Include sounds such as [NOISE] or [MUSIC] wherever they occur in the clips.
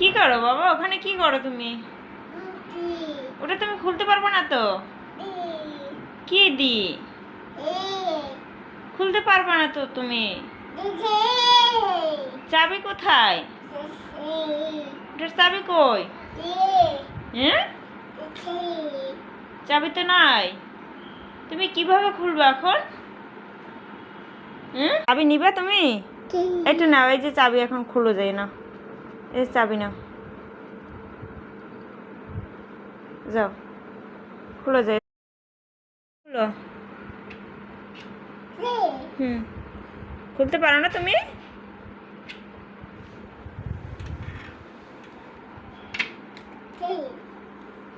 কি করো বাবা? ওখানে কি করো তুমি? ওটা তুমি খুলতে পারবে না তো? কি দি খুলতে পারবে না তো তুমি? চাবি কোথায়? ওটার চাবি কই? হ্যাঁ? চাবি তো নাই। তুমি কীভাবে খুলবে এখন? হুম চাবি নিবে তুমি? একটু নাও এই যে চাবি এখন খুলো যায় না যে চাবি নাও যাও। খুলো যায় খুলো। হুম। খুলতে পারো না তুমি?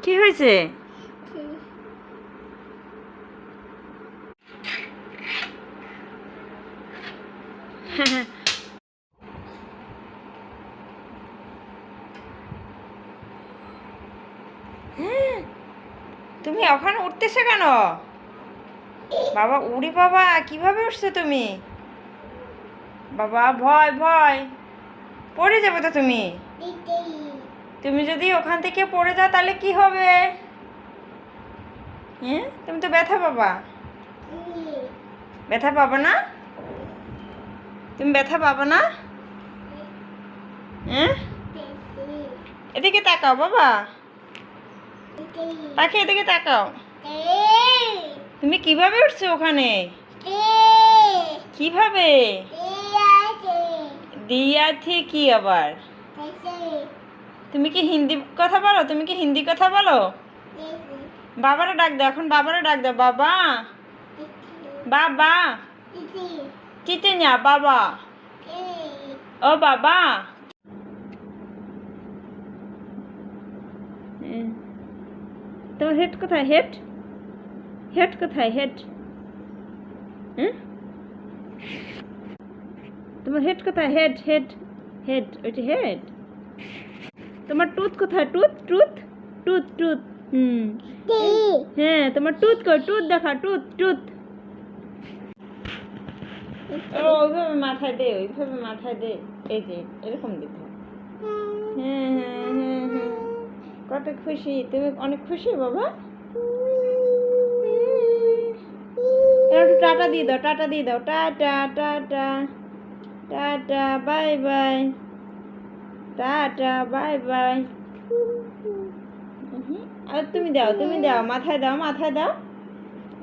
কি হয়েছে? [LAUGHS] তুমি ওখানে উঠতেছে কেন? বাবা, উড়ি বাবা, কীভাবে উঠছো তুমি? বাবা, ভয় ভয়। পড়ে যাবে তো তুমি? তুমি যদি ওখান থেকে পড়ে যাও, তাহলে কি হবে? হ্যাঁ তুমি তো ব্যথা পাবা। ব্যথা পাবো না? তুমি ব্যথা পাবো না? হ্যাঁ এদিকে তাকাও বাবা। তাকে এদিকে তাকাও। তুমি কীভাবে উঠছো ওখানে? কীভাবে? দিয়াছি কি আবার? তুমি কি হিন্দি কথা বলো? তুমি কি হিন্দি কথা বলো? বাবারা ডাক দাও, এখন বাবারা ডাক দাও। বাবা। বাবা। চিতেঞ্জা বাবা। ও বাবা। হুম। তোমার হেড কোথায়? হেড? হেড কোথায়? হেড? তোমার হেড কোথায়? হেড হেড হেড ওইটা হেড। তোমার টুথ কোথায়? টুথ টুথ টুথ টুথ হুম। হ্যাঁ তোমার টুথ কই টুথ দেখা টুথ টুথ। ও ওইভাবে মাথায় দে ওইভাবে মাথায় দে। এই যে এরকম দিতে হ্যাঁ হ্যাঁ হ্যাঁ হ্যাঁ। কত খুশি, তুমি অনেক খুশি বাবা। একটু টাটা দিয়ে দাও, টাটা দিয়ে দাও। Tata tata tata, bye bye. Tata, bye bye. আর তুমি দাও তুমি দাও, মাথায় দাও মাথায় দাও।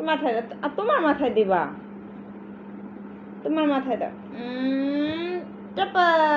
মাথায় দাও, আর তোমার মাথায় দিবা। তোমার মাথায় দাও। টাপা।